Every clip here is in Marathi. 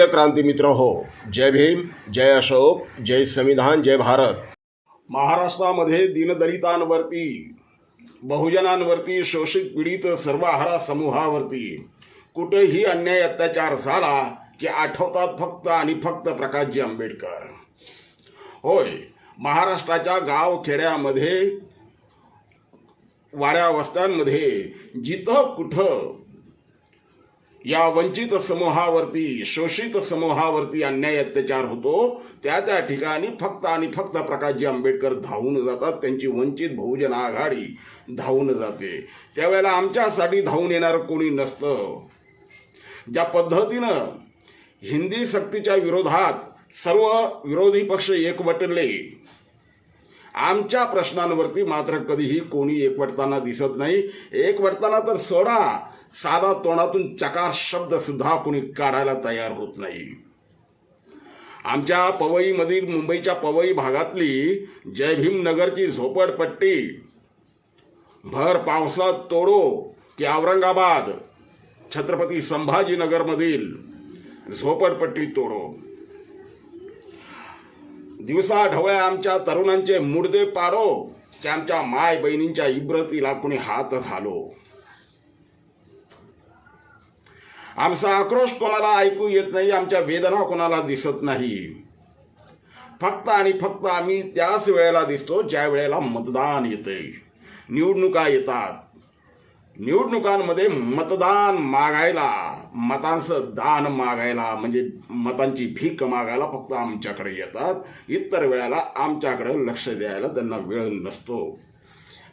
प्रिय क्रांती मित्र हो। जय भीम जय अशोक जय संविधान जय भारत। महाराष्ट्रामध्ये दीनदलितांवरती बहुजनांवरती शोषित पीडित सर्वाहारा समूहावरती कुठेही अन्याय अत्याचार झाला की आठवतात फक्त आणि फक्त प्रकाशजी आंबेडकर। होय महाराष्ट्राच्या गाव खेड्यामध्ये वाड्या वस्त्यांमध्ये जिथं कुठं या वंचित समूहावरती शोषित समूहावरती अन्याय अत्याचार होतो त्या त्या ठिकाणी फक्त आणि फक्त प्रकाशजी आंबेडकर धावून जातात त्यांची वंचित बहुजन आघाडी धावून जाते. त्यावेळेला आमच्यासाठी धावून येणारं कोणी नसतं. ज्या पद्धतीनं हिंदी सक्तीच्या विरोधात सर्व विरोधी पक्ष एकवटले आमच्या प्रश्नांवरती मात्र कधीही कोणी एकवटताना दिसत नाही. एकवटताना तर सोडा साधा तोंडातून चकार शब्द सुद्धा कोणी काढायला तयार होत नाही. आमच्या पवईमधील मुंबईच्या पवई भागातली जय भीम नगरची झोपडपट्टी भर पावसात तोडो की औरंगाबाद छत्रपती संभाजीनगरमधील झोपडपट्टी तोडो. दिवसा ढवळ्या आमच्या तरुणांचे मुडदे पाडो की आमच्या माय बहिणींच्या इब्रतीला कुणी हात घालो. आमचा आक्रोश कोणाला ऐकू येत नाही आमच्या वेदना कोणाला दिसत नाही. फक्त आणि फक्त आम्ही त्याच वेळेला दिसतो ज्या वेळेला मतदान येते निवडणुका येतात. निवडणुकांमध्ये मतदान मागायला मतांचं दान मागायला म्हणजे मतांची भीक मागायला फक्त आमच्याकडे येतात. इतर वेळेला आमच्याकडे लक्ष द्यायला त्यांना वेळ नसतो.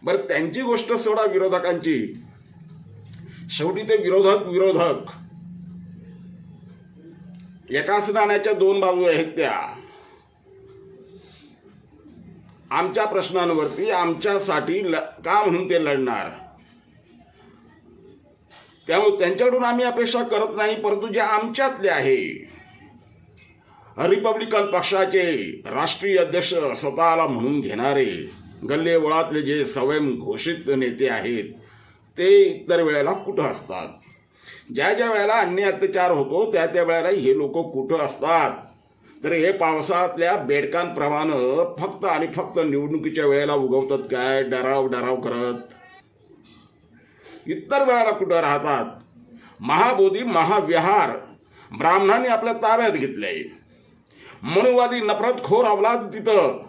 बरं त्यांची गोष्ट सोडा विरोधकांची. शेवटी ते विरोधक विरोधक. एकाच नाण्याच्या दोन बाजू आहेत त्या. आमच्या प्रश्नांवरती आमच्यासाठी ल- का म्हणून ते लढणार? त्यामुळे त्यांच्याकडून आम्ही अपेक्षा करत नाही परंतु जे आमच्यातले आहे रिपब्लिकन पक्षाचे राष्ट्रीय अध्यक्ष स्वतःला म्हणून घेणारे गल्ले वळातले जे स्वयं घोषित नेते आहेत ते इतर वेळेला कुठं असतात? ज्या ज्या वेळेला अन्य अत्याचार होतो त्या त्या वेळेला हे लोक कुठं असतात? तर हे पावसाळ्यातल्या बेडकांप्रमाणे फक्त आणि फक्त निवडणुकीच्या वेळेला उगवतात काय? डराव डराव करत. इतर वेळेला कुठं राहतात? महाबोधी महाविहार. ब्राह्मणांनी आपल्या ताब्यात घेतले मनुवादी नफरतखोर अवलाद तिथं.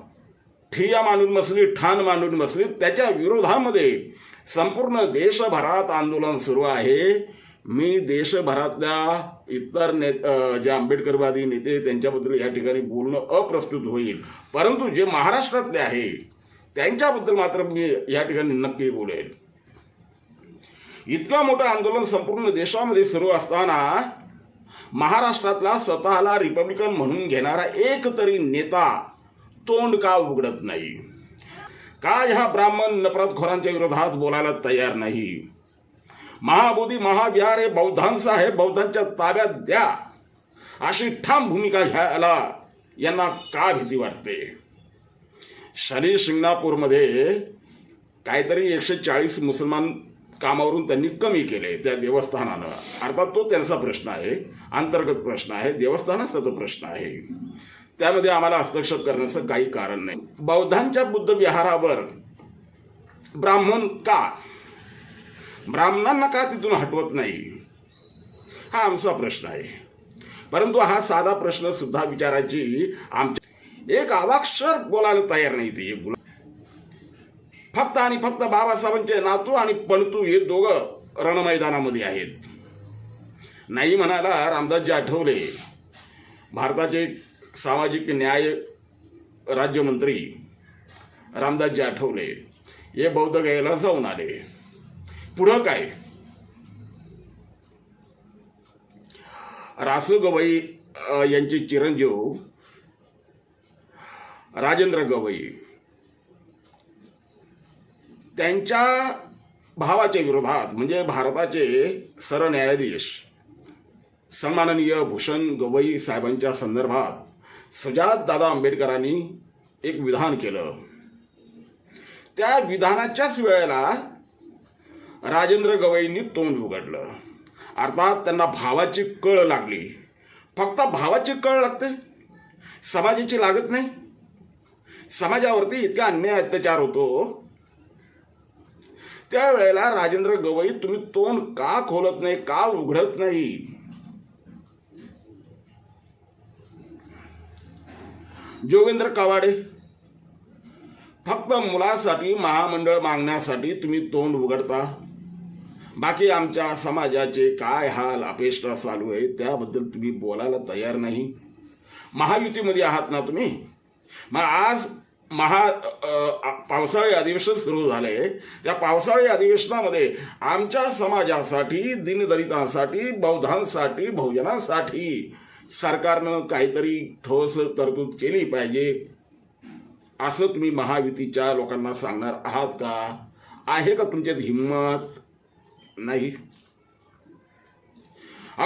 ठिया मांडून बसली ठाण मांडून बसली. त्याच्या विरोधामध्ये संपूर्ण देशभरात आंदोलन सुरू आहे. मी देशभरातल्या इतर ने जे आंबेडकरवादी नेते त्यांच्याबद्दल या ठिकाणी बोलणं अप्रस्तुत होईल. परंतु जे महाराष्ट्रातले आहे त्यांच्याबद्दल मात्र मी या ठिकाणी नक्की बोलेल इतकं मोठं आंदोलन संपूर्ण देशामध्ये सुरू असताना महाराष्ट्रातला स्वतःला रिपब्लिकन म्हणून घेणारा एक तरी नेता तोंड का उघडत नाही? का ह्या ब्राह्मण नफरतखोरांच्या विरोधात बोलायला तयार नाही? महाबोधी महाविहार हे बौद्धांचं आहे बौद्धांच्या ताब्यात द्या. अशी ठाम भूमिका घ्यायला यांना का भीती वाटते? शनी शिंगणापूरमध्ये काहीतरी एकशे चाळीस मुसलमान कामावरून त्यांनी कमी केले त्या देवस्थानानं. अर्थात तो त्यांचा प्रश्न आहे अंतर्गत प्रश्न आहे देवस्थानाचा तो प्रश्न आहे. त्यामध्ये आम्हाला हस्तक्षेप करण्याचं काही कारण नाही. बौद्धांच्या बुद्ध विहारावर ब्राह्मण का? ब्राह्मणांना का तिथून हटवत नाही? हा आमचा प्रश्न आहे. परंतु हा साधा प्रश्न सुद्धा विचारायची आमच्या एक अवाक्षर बोलायला तयार नाही ते. एक फक्त आणि फक्त बाबासाहेबांचे नातू आणि पणतू हे दोघं रणमैदानामध्ये आहेत. नाही म्हणाला रामदासजी आठवले. भारताचे सामाजिक न्याय राज्यमंत्री रामदासजी आठवले. हे बौद्ध गयेला जाऊन आले. पुढं काय रासू गवई यांचे चिरंजीव राजेंद्र गवई त्यांच्या भावाच्या विरोधात म्हणजे भारताचे सरन्यायाधीश सन्माननीय भूषण गवई साहेबांच्या संदर्भात सजात दादा आंबेडकरांनी एक विधान केलं. त्या विधानाच्याच वेळेला राजेंद्र गवईंनी तोंड उघडलं. अर्थात त्यांना भावाची कळ लागली. फक्त भावाची कळ लागते? समाजाची लागत नाही? समाजावरती इतका अन्याय अत्याचार होतो. त्यावेळेला राजेंद्र गवई तुम्ही तोंड का खोलत नाही का उघडत नाही? जोगेंद्र कवाडे फक्त मुलासाठी महामंडळ मागण्यासाठी तुम्ही तोंड उघडता. बाकी आमच्या समाजाचे काय हाल अपेष्टा चालू आहे त्याबद्दल तुम्ही बोलायला तयार नाही. महायुतीमध्ये आहात ना तुम्ही? मग आज महा पावसाळी अधिवेशन सुरू झाले त्या पावसाळी अधिवेशनामध्ये आमच्या समाजासाठी दिनदलितांसाठी बौद्धांसाठी बहुजनांसाठी सरकारनं काहीतरी ठोस तरतूद केली पाहिजे. असं तुम्ही महायुतीच्या लोकांना सांगणार आहात का? आहे का तुमच्यात हिंमत? नाही.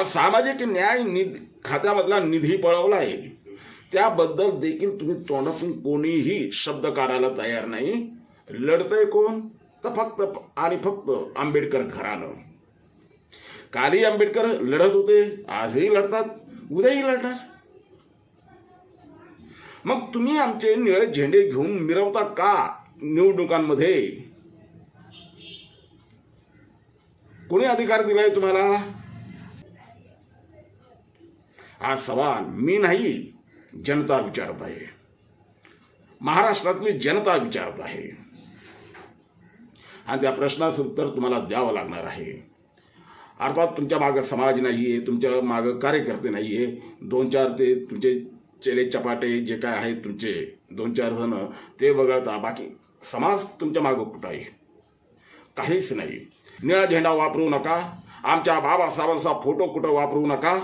सामाजिक न्याय निधी खात्यामधला निधी पळवला आहे. त्याबद्दल देखील तुम्ही तोंडातून कोणीही शब्द काढायला तयार नाही. लढतंय कोण? तर फक्त आणि फक्त आंबेडकर घरानं कालही आंबेडकर लढत होते आजही लढतात उद्याही लढणार. मग तुम्ही आमचे निळे झेंडे घेऊन मिरवता का निवडणुकांमध्ये? कोणी अधिकार दिलाय तुम्हाला? हा सवाल मी नाही जनता विचारत आहे. महाराष्ट्रातली जनता विचारत आहे. आणि त्या प्रश्नाचं उत्तर तुम्हाला द्यावं लागणार आहे. अर्थात तुमच्या मागं समाज नाही आहे तुमच्या मागं कार्यकर्ते नाही आहे दोन चार ते तुमचे चेले चपाटे जे काय आहेत तुमचे दोन चार जण ते वगळता बाकी समाज तुमच्या मागं कुठं आहे? काहीच नाही. निळा झेंडा वापरू नका. आमच्या बाबासाहेबांचा फोटो कुठं वापरू नका.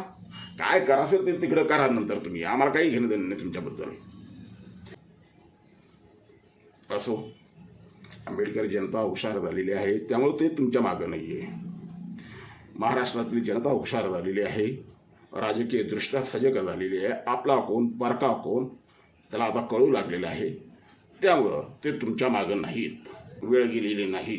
काय करा असेल ते तिकडं करा नंतर तुम्ही. आम्हाला काही घेणं देणं नाही तुमच्याबद्दल. असो आंबेडकर जनता हुशार झालेली आहे त्यामुळे ते तुमच्या मागं नाही आहे महाराष्ट्रातली जनता हुशार झालेली आहे राजकीय दृष्ट्या सजग झालेली आहे आपला कोण परका कोण त्याला आता कळू लागलेलं आहे. त्यामुळं ते तुमच्या मागं नाहीत. वेळ गेलेली नाही.